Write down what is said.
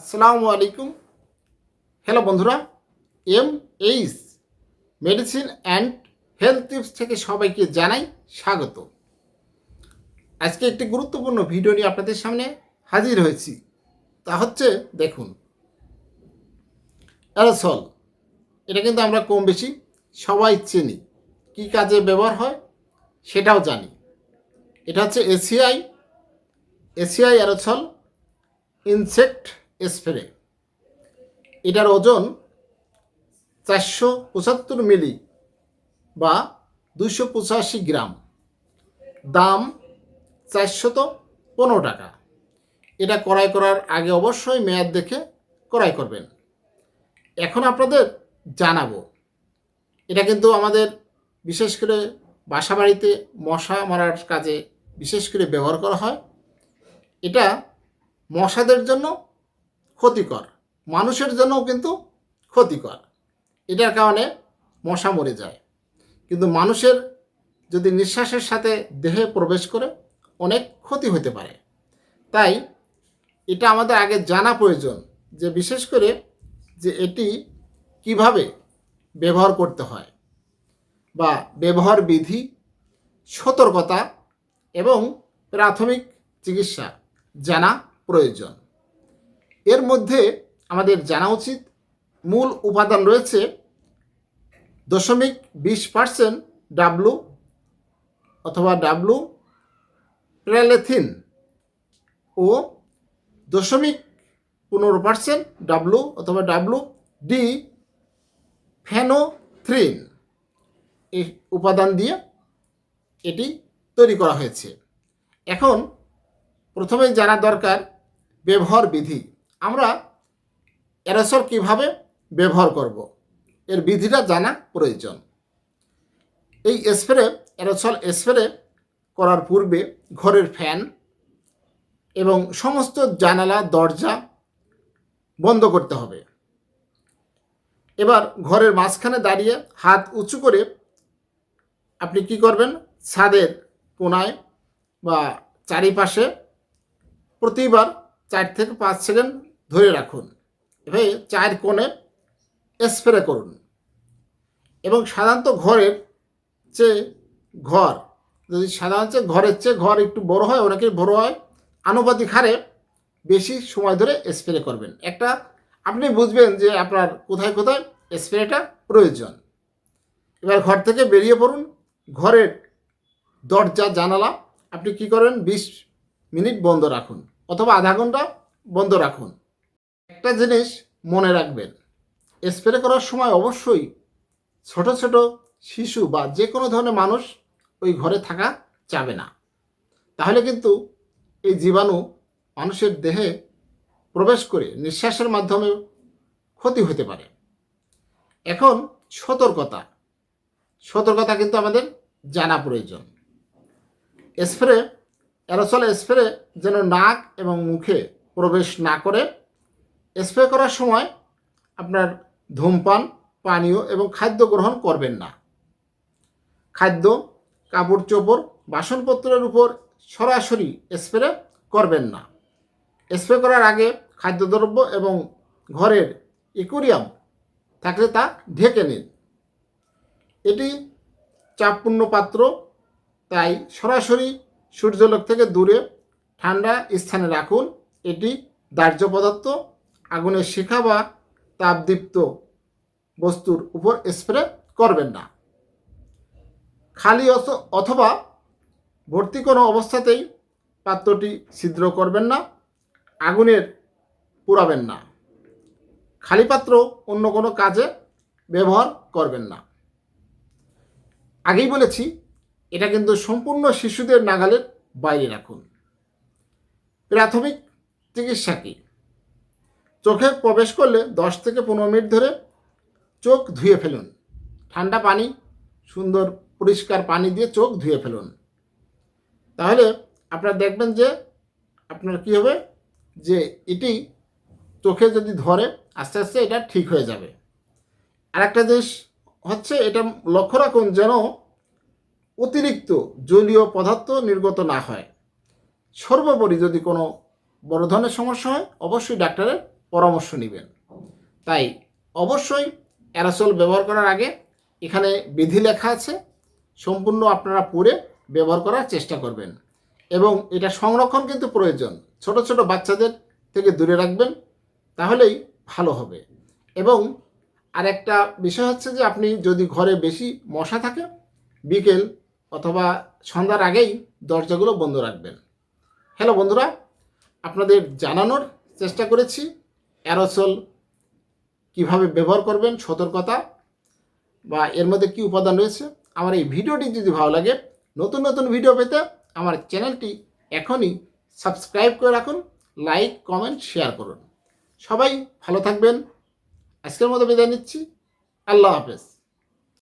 আসসালামু আলাইকুম। হ্যালো বন্ধুরা। M H medicine and health tips থেকে সবাইকে জানাই স্বাগত। আজকে একটি গুরুত্বপূর্ণ ভিডিও নিয়ে আপনাদের সামনে হাজির হয়েছি। তা হচ্ছে, দেখুন অ্যারোসল এটা কিন্তু আমরা কম বেশি সবাই চিনি। কী কাজে ব্যবহার হয় সেটাও জানি। এটা হচ্ছে ACI ACI aerosol insect spray. এটার ওজন চারশো পঁচাত্তর মিলি বা দুশো পঁচাশি গ্রাম। দাম চারশত পনেরো টাকা। এটা ক্রয় করার আগে অবশ্যই মেয়াদ দেখে ক্রয় করবেন। এখন আপনাদের জানাব, এটা কিন্তু আমাদের বিশেষ করে বাসা বাড়িতে মশা মারার কাজে বিশেষ করে ব্যবহার করা হয়। এটা মশাদের জন্য ক্ষতিকর। মানুষের জন্যও কিন্তু ক্ষতিকর। এটার কারণে মশা মরে যায়। কিন্তু মানুষের যদি নিঃশ্বাসের সাথে দেহে প্রবেশ করে, অনেক ক্ষতি হতে পারে। তাই এটা আমাদের আগে জানা প্রয়োজন যে বিশেষ করে যে এটি কীভাবে ব্যবহার করতে হয় বা ব্যবহার বিধি, সতর্কতা এবং প্রাথমিক চিকিৎসা জানা প্রয়োজন। এর মধ্যে আমাদের জানা উচিত মূল উপাদান রয়েছে দশমিক বিশ পার্সেন্ট ডাব্লু অথবা ডাব্লু প্রেলেথিন ও দশমিক পনেরো পার্সেন্ট ডাব্লু অথবা ডাব্লু ডি ফেনোথ্রিন এই উপাদান দিয়ে এটি তৈরি করা হয়েছে। এখন প্রথমে জানা দরকার ব্যবহার বিধি। আমরা অ্যারোসল কীভাবে ব্যবহার করব? এর বিধিটা জানা প্রয়োজন। এই স্প্রে অ্যারোসল স্প্রে করার পূর্বে ঘরের ফ্যান এবং সমস্ত জানালা, দরজা বন্ধ করতে হবে। এবার ঘরের মাঝখানে দাঁড়িয়ে হাত উঁচু করে আপনি কি করবেন? ছাদের কোনায় বা চারিপাশে প্রতিবার চার থেকে পাঁচ সেকেন্ড ধরে রাখুন। এভাবে চার কোণে স্প্রে করুন। এবং সাধারণত ঘরের চেয়ে ঘর, যদি সাধারণত ঘরের চেয়ে ঘর একটু বড় হয়, অনেকের বড় হয়, আনুপাতিক হারে বেশি সময় ধরে স্প্রে করবেন। একটা, আপনি বুঝবেন যে আপনার কোথায় কোথায় স্প্রেটা প্রয়োজন। এবার ঘর থেকে বেরিয়ে পড়ুন। ঘরের দরজা, জানালা, আপনি কি করেন? বিশ মিনিট বন্ধ রাখুন। অথবা আধা ঘণ্টা বন্ধ রাখুন। একটা জিনিস মনে রাখবেন স্প্রে করার সময় অবশ্যই ছোট ছোট শিশু বা যে কোনো ধরনের মানুষ ওই ঘরে থাকা যাবে না। তাহলে কিন্তু এই জীবাণু মানুষের দেহে প্রবেশ করে নিঃশ্বাসের মাধ্যমে ক্ষতি হতে পারে। এখন সতর্কতা সতর্কতা কিন্তু আমাদের জানা প্রয়োজন। স্প্রে অ্যারোসল স্প্রে যেন নাক এবং মুখে প্রবেশ না করে স্প্রে করার সময় আপনার ধূমপান, পানীয় এবং খাদ্য গ্রহণ করবেন না। খাদ্য, কাপড় চোপড়, বাসনপত্রের উপর সরাসরি স্প্রে করবেন না। স্প্রে করার আগে খাদ্যদ্রব্য এবং ঘরের ইকুরিয়াম থাকলে তা ঢেকে নিন। এটি চাপপূর্ণ পাত্র, তাই সরাসরি সূর্যলোক থেকে দূরে ঠান্ডা স্থানে রাখুন। এটি দাহ্য পদার্থ আগুনের শিখা বা তাপদীপ্ত বস্তুর উপর স্প্রে করবেন না। খালি অথ- অথবা ভর্তি কোনো অবস্থাতেই পাত্রটি ছিদ্র করবেন না, আগুনের পুরাবেন না। খালি পাত্র অন্য কোনো কাজে ব্যবহার করবেন না। আগেই বলেছি, এটা কিন্তু সম্পূর্ণ শিশুদের নাগালের বাইরে রাখুন। প্রাথমিক চিকিৎসা কী? চোখে প্রবেশ করলে দশ থেকে পনেরো মিনিট ধরে চোখ ধুয়ে ফেলুন। ঠান্ডা পানি, সুন্দর পরিষ্কার পানি দিয়ে চোখ ধুয়ে ফেলুন। তাহলে আপনারা দেখবেন যে আপনার কী হবে? যে এটি চোখে যদি ধরে, আস্তে আস্তে এটা ঠিক হয়ে যাবে। আরেকটা জিনিস হচ্ছে, এটা লক্ষ্য রাখুন যেন অতিরিক্ত জলীয় পদার্থ নির্গত না হয়। সর্বোপরি যদি কোনো বড় ধরনের সমস্যা হয়, অবশ্যই ডাক্তারের পরামর্শ নেবেন। তাই অবশ্যই অ্যারাসল ব্যবহার করার আগে এখানে বিধি লেখা আছে, সম্পূর্ণ আপনারা পড়ে ব্যবহার করার চেষ্টা করবেন। এবং এটা সংরক্ষণ কিন্তু প্রয়োজন। ছোট ছোট বাচ্চাদের থেকে দূরে রাখবেন, তাহলেই ভালো হবে। এবং আরেকটা বিষয় হচ্ছে যে আপনি যদি ঘরে বেশি মশা থাকে, বিকেল অথবা সন্ধ্যার আগেই দরজাগুলো বন্ধ রাখবেন। হ্যালো বন্ধুরা, আপনাদের জানানোর চেষ্টা করেছি। অ্যারোসল কীভাবে ব্যবহার করবেন, সতর্কতা, বা এর মধ্যে কি উপাদান রয়েছে, আমার এই ভিডিওটি যদি ভালো লাগে, নতুন নতুন ভিডিও পেতে আমার চ্যানেলটি এখনই সাবস্ক্রাইব করে রাখুন, লাইক, কমেন্ট, শেয়ার করুন। সবাই ভালো থাকবেন। আজকের মতো বিদায় নিচ্ছি। আল্লাহ হাফেজ।